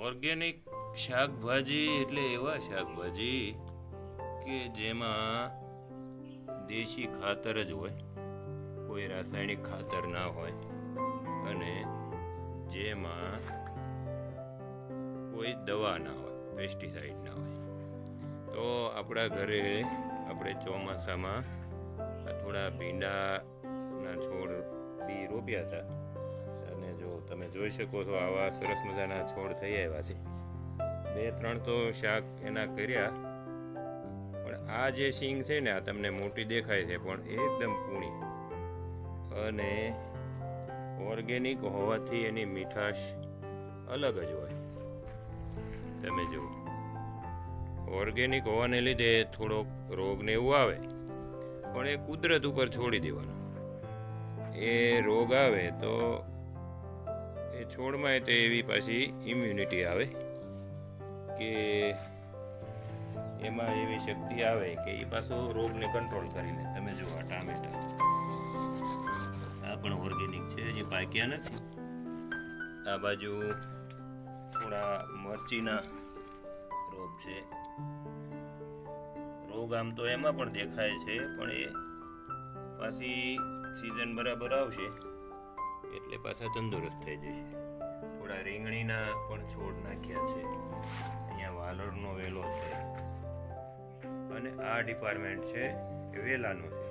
Organic શાકભાજી એટલે એવા શાકભાજી કે જેમાં દેશી ખાતર જ હોય, કોઈ રાસાયણિક ખાતર ના હોય અને જેમાં કોઈ દવા ના હોય પેસ્ટિસાઇડ ના હોય. તો આપણા ઘરે આપણે ચોમાસામાં થોડા ભીંડાના છોડ બી રોપ્યા હતા. જો તમે જોઈ શકો છો આવા સરસ મજાના છોડ થઈ આવ્યા છે. બે, ત્રણ તો શાક એના કર્યા. પણ આ જે સિંગ છે ને, આ તમને મોટી દેખાય છે, પણ એકદમ કૂણી. અને ઓર્ગેનિક હોવાથી એની મીઠાશ અલગ જ હોય. તમે જુઓ. ઓર્ગેનિક હોવાને લીધે થોડોક રોગ ને એવું આવે, પણ એ કુદરત ઉપર છોડી દેવાનો. એ રોગ આવે તો એ છોડમાં તો એવી પાછી ઇમ્યુનિટી આવે કે એમાં એવી શક્તિ આવે કે એ પાછો રોગને કંટ્રોલ કરી લે. તમે જુઓ આ ટામેટા. આ પણ ઓર્ગેનિક છે જે પાક્યા નથી. આ બાજુ થોડા મરચીના રોગ છે. રોગ આમ તો એમાં પણ દેખાય છે, પણ એ પાછી સિઝન બરાબર આવશે. એટલે પાછા તંદુરસ્ત થઈ જશે થોડા રીંગણીના પણ છોડ નાખ્યા છે. અહીંયા વાલરનો વેલો છે. અને આ ડિપાર્ટમેન્ટ છે એ વેલાનું છે.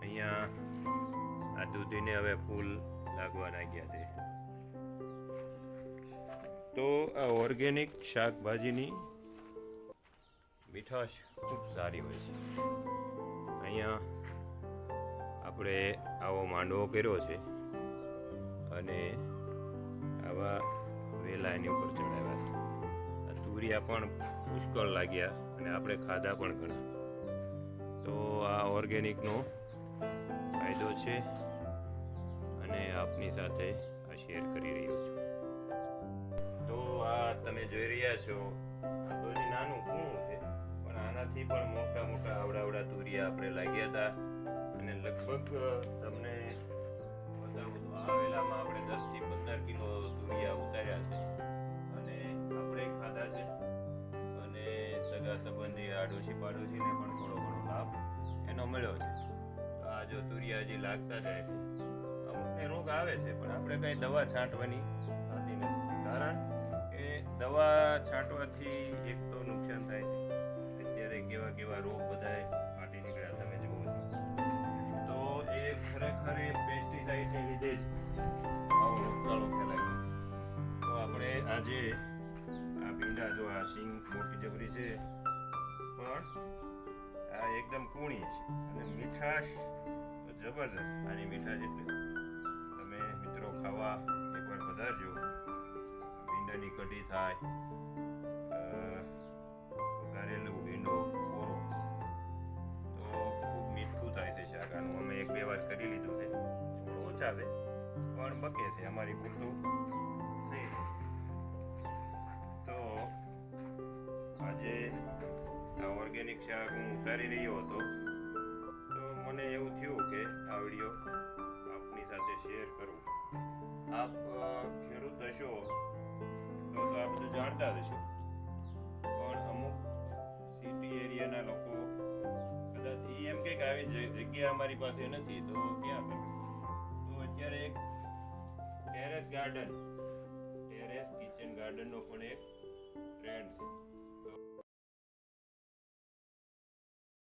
અહીંયા આ દૂધીને હવે ફૂલ લાગવા લાગ્યા છે. તો આ ઓર્ગેનિક શાકભાજીની મીઠાશ ખૂબ સારી હોય છે. અહીંયા આપણે આવો માંડવો કર્યો છે. અને આવા વેલા એની ઉપર ચડાવ્યા છે. આ તુરિયા પણ પુષ્કળ લાગ્યા અને આપણે ખાધા પણ ઘણા. તો આ ઓર્ગેનિકનો ફાયદો છે અને આપની સાથે આ શેર કરી રહ્યો છું. તો આ તમે જોઈ રહ્યા છો તો હજી નાનું કૂણું છે, પણ આનાથી પણ મોટા મોટા આવડાવડા તુરિયા આપણે લાગ્યા હતા. અને લગભગ તમને આડોશી પાડોશીને પણ થોડો ઘણો લાભ એનો મળ્યો છે. તો આ જો તુરિયાજી લાગતા જાય છે. અમુકને રોગ આવે છે, પણ આપણે કઈ દવા છાંટવાની થતી નથી. કારણ કે દવા છાંટવાથી એક તો નુકસાન થાય છે. અત્યારે કેવા કેવા રોગ બધાય ફાટી નીકળ્યા, તમે જુઓ છો. તો એ ખરેખર એ પેસ્ટિસાઇડને લીધે જ આવો ફેલાય તો આપણે આજે આ ભીંડા, જો આ સિંગ મોટી જબરી છે એકદમ કૂણી છે. અને મીઠાશ તો જબરજસ્ત. આની મીઠાશ એટલે તમે મિત્રો ખાવા એકવાર વધારજો ભીંડાની કઢી થાય. વઘારેલું ભીંડો, કોરો. તો ખૂબ મીઠું થાય છે શાક અમે એક બે વાર કરી લીધું છે. થોડું ઓછા છે, પણ બકે છે અમારી પૂરતું ઓર્ગેનિક શાક હું ઉતારી રહ્યો હતો. તો મને એવું થયું કે આ વીડિયો આપની સાથે શેર કરું. આપ ખેડૂત હશો તો આ બધું જાણતા હશો. પણ અમુક સિટી એરિયાના લોકો કદાચ એમ કે આવી જગ્યા અમારી પાસે નથી તો ક્યાં કરે? તો અત્યારે એક ટેરેસ ગાર્ડન ટેરેસ કિચન ગાર્ડનનો પણ એક ટ્રેન્ડ છે.